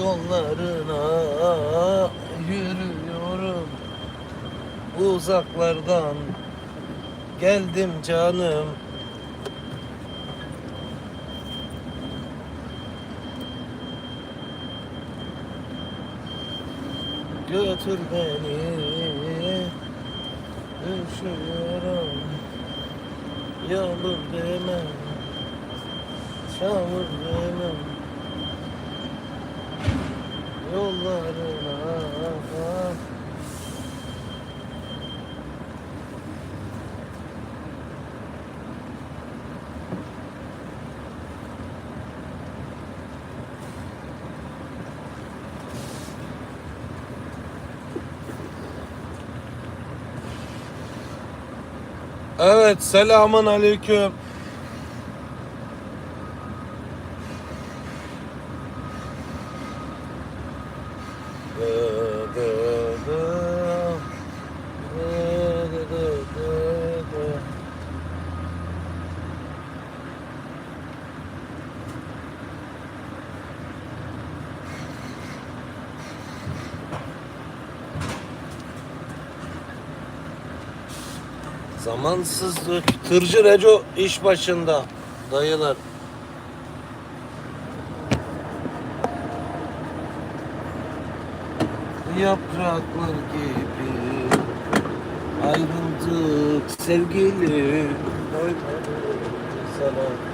yollarına yürüyorum. Uzaklardan geldim canım. Götür beni üşüyorum. Yağmur demem çamur demem yollarına Evet selamun aleyküm. Zamansızlık. Tırcı Reco iş başında. Dayılar. Yapraklar gibi ayrıldık sevgili. Sana.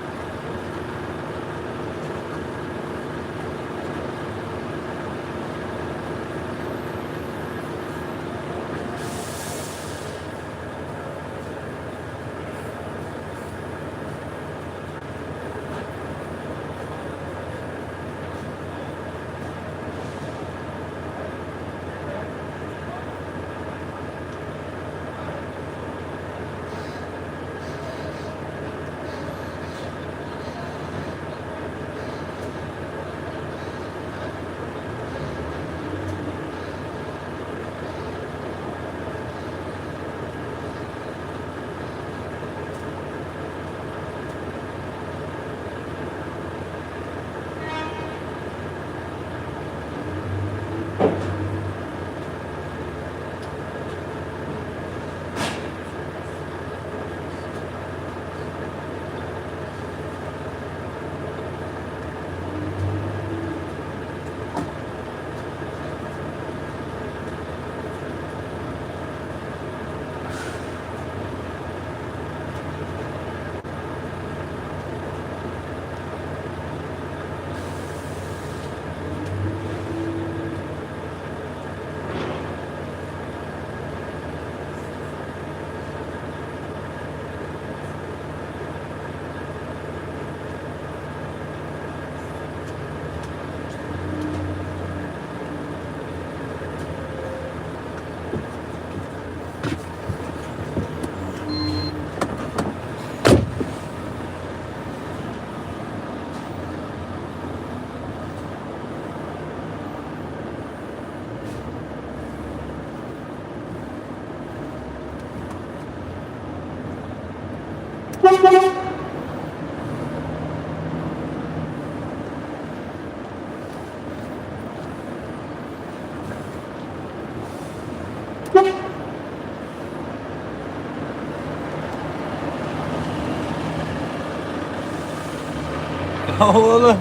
Oğlum.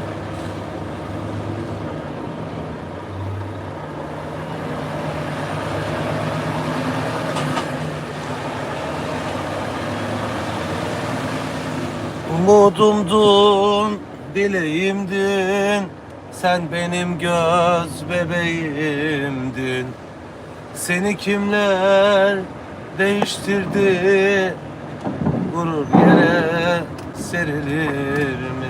Umudumdun, dileğimdin Sen benim göz bebeğimdin Seni kimler değiştirdi Gurur yere serilir mi?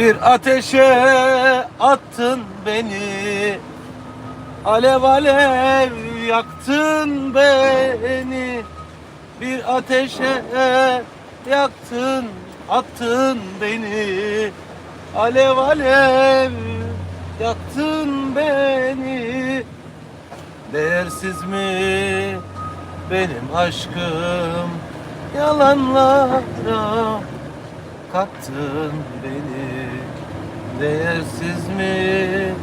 Bir ateşe attın beni. Alev alev yaktın beni. Bir ateşe yaktın attın beni. Alev alev yaktın beni. Değersiz mi benim aşkım Yalanlara kattın beni. Değersiz mi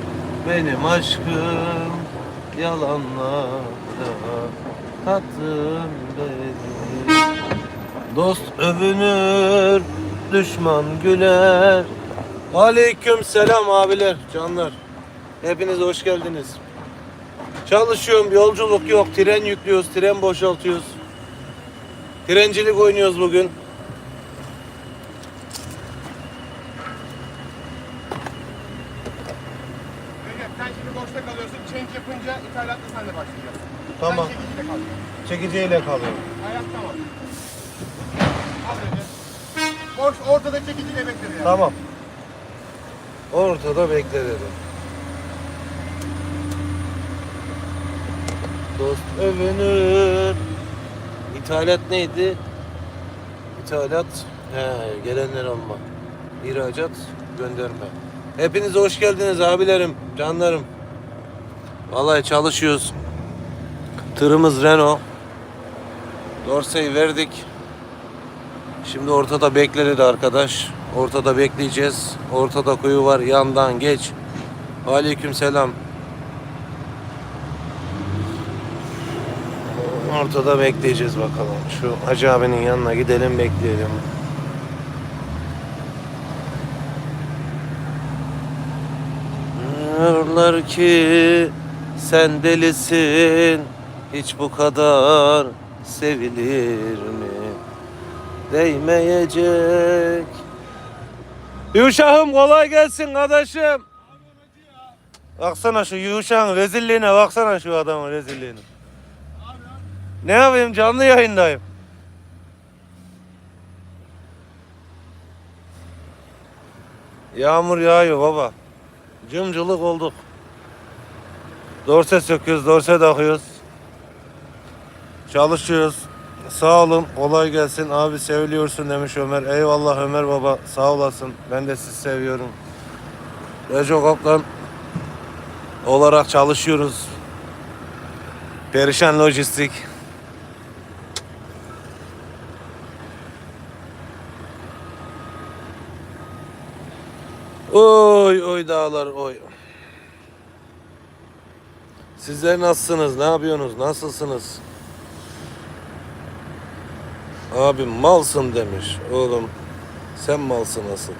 Benim aşkım? Yalanlara kattın beni. Dost övünür, düşman güler. Aleyküm selam abiler, canlar. Hepiniz hoş geldiniz. Çalışıyorum, yolculuk yok, tren yüklüyoruz, tren boşaltıyoruz. Trencilik oynuyoruz bugün sen şimdi boşta kalıyorsun. Change yapınca ithalatla sen de başlayacaksın. Tamam. Sen çekiciyle kalıyorsun. Çekiciyle kalıyorum Ayak tamam. Al Recep. Boş ortada çekiciyle bekle ya. Tamam. Ortada bekle dedim. Dost övünür. İthalat neydi? İthalat, he, gelenler alma. İhracat, gönderme. Hepiniz hoş geldiniz abilerim, canlarım. Vallahi çalışıyoruz. Tırımız Renault. Dorseyi verdik. Şimdi ortada bekledi arkadaş. Ortada bekleyeceğiz. Ortada kuyu var. Yandan geç. Aleyküm selam. Ortada bekleyeceğiz bakalım. Şu Hacı abinin yanına gidelim bekleyelim. Diyorlar ki sen delisin hiç bu kadar sevilir mi? Değmeyecek. Yuşağım kolay gelsin kardeşim. Baksana şu Yuşağın rezilliğine baksana şu adamın rezilliğine. Ne yapayım canlı yayındayım. Yağmur yağıyor baba. Cımcılık olduk. Dorse söküyoruz, dorse takıyoruz. Çalışıyoruz. Sağ olun, kolay gelsin. Abi seviliyorsun demiş Ömer. Eyvallah Ömer baba, sağ olasın. Ben de sizi seviyorum. Reco Kaplan olarak çalışıyoruz. Perişan Lojistik. Oy oy dağlar oy. Sizler nasılsınız? Ne yapıyorsunuz? Nasılsınız? Abim malsın demiş. Oğlum sen malsın asıl.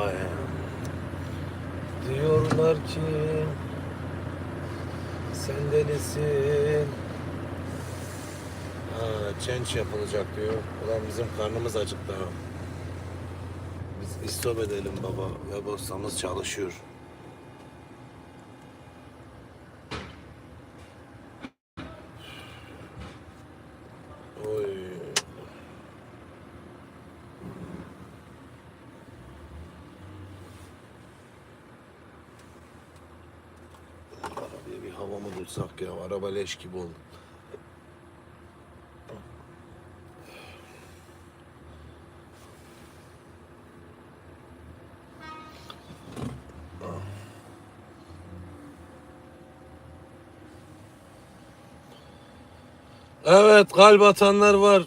Ay. Diyorlar ki sen delisin. Ha, change yapılacak diyor. Ulan bizim karnımız acıktı ha. Biz istop edelim baba. Ve bostanımız çalışıyor. Oy. Arabaya bir hava mı bulsak ya? Araba leş gibi oldu. Evet kalp atanlar var.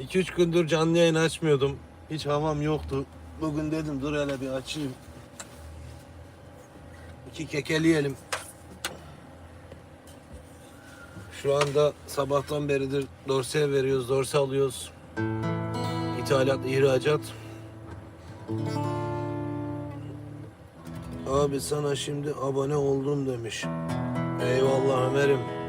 2-3 gündür canlı yayın açmıyordum. Hiç havam yoktu. Bugün dedim dur hele bir açayım. İki kekeleyelim. Şu anda sabahtan beridir dorse veriyoruz, dorse alıyoruz. İthalat, ihracat. Abi sana şimdi abone oldum demiş. Eyvallah Ömer'im.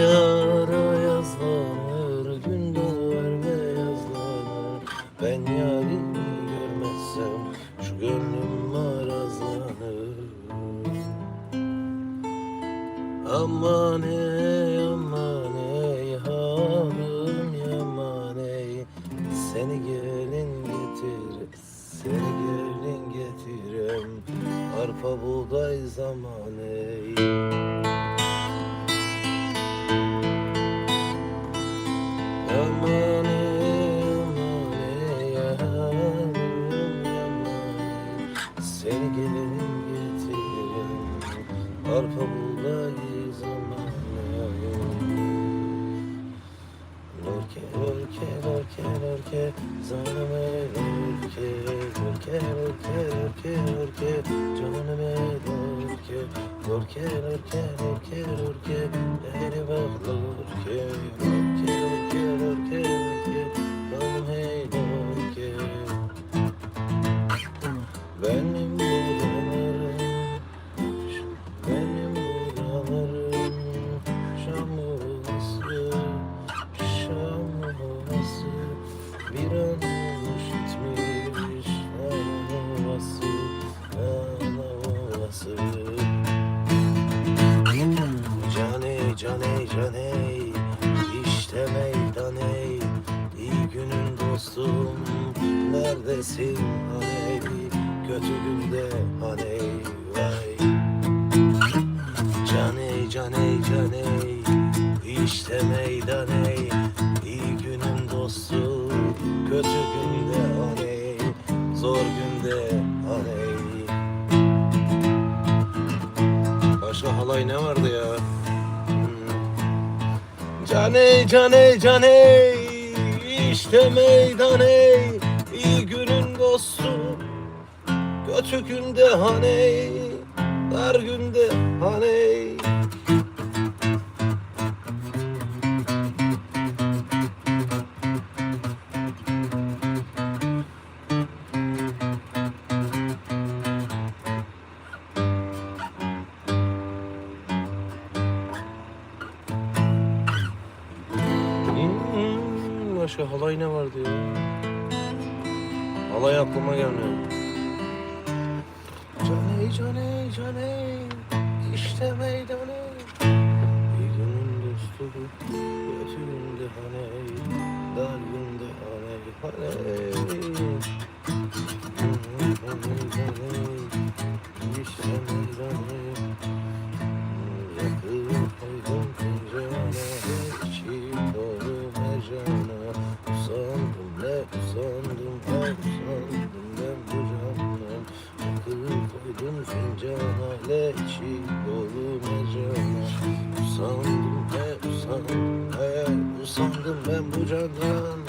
Yara yazlanır gün doğar beyazlanır. Ben yarimi görmezsem şu gönlüm marazlanır. Aman ey aman ey hanım yaman ey. Seni gelin getir seni gelin getirem. Arpa buğday zaman Seni gelirim getiririm. Arpamı acı günde aley Zor günde aley Başka halay ne vardı ya? Hmm. Caney caney caney işte meydan ey İyi günün dostu Kötü günde haney Dar günde haney. başka? Halay ne vardı ya? Halay aklıma gelmiyor. Caney caney caney işte meydaney Bir günün dostu bu Götün dehaney Dalgın dehaney Haney. İşte meydaney Usandım ne usandım ben usandım ben bu candan. Yakın koydum fincana dolu mercana Usandım ne usandım ben bu candan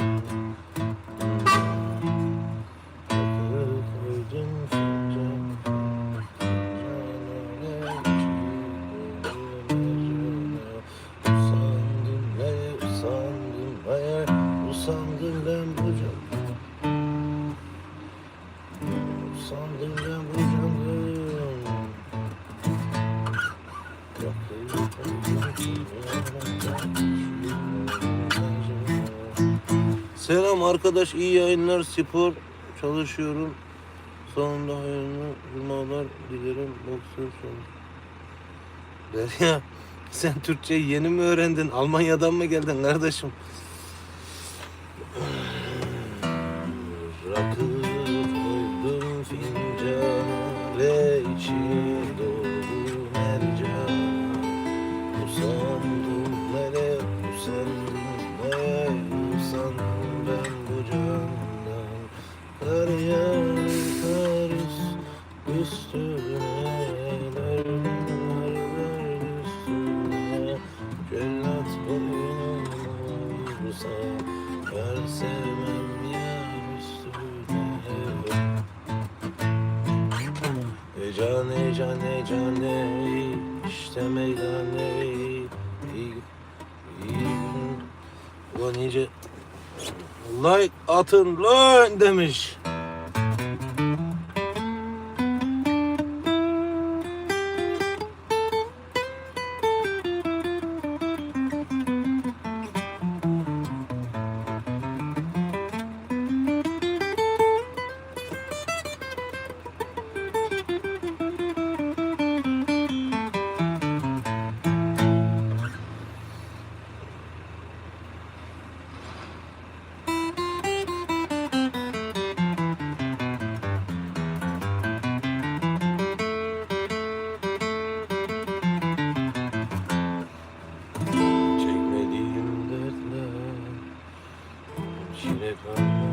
Selam arkadaş iyi yayınlar spor çalışıyorum Sonunda hayırlı cumalar dilerim. Boksör sonuç. Derya sen Türkçeyi yeni mi öğrendin? Almanya'dan mı geldin kardeşim? Rakı koydum fincana Le Atın lan demiş. Hallelujah.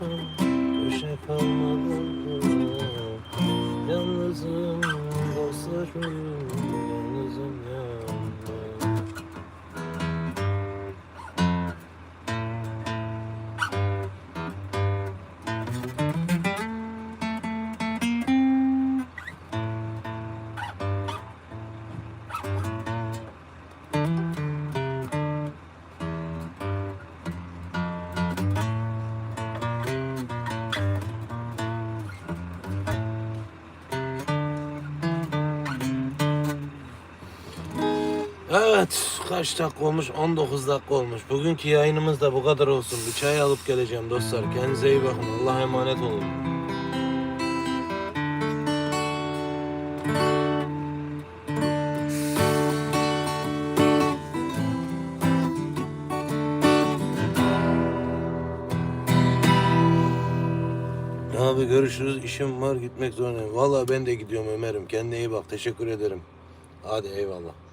Sokak Düşe kalmadı. Yalnızım dostlarım Evet kaç dakika olmuş? 19 dakika olmuş. Bugünkü yayınımız da bu kadar olsun. Bir çay alıp geleceğim dostlar. Kendinize iyi bakın. Allah'a emanet olun. Abi görüşürüz. İşim var gitmek zorundayım. Vallahi ben de gidiyorum Ömer'im. Kendine iyi bak. Teşekkür ederim. Hadi eyvallah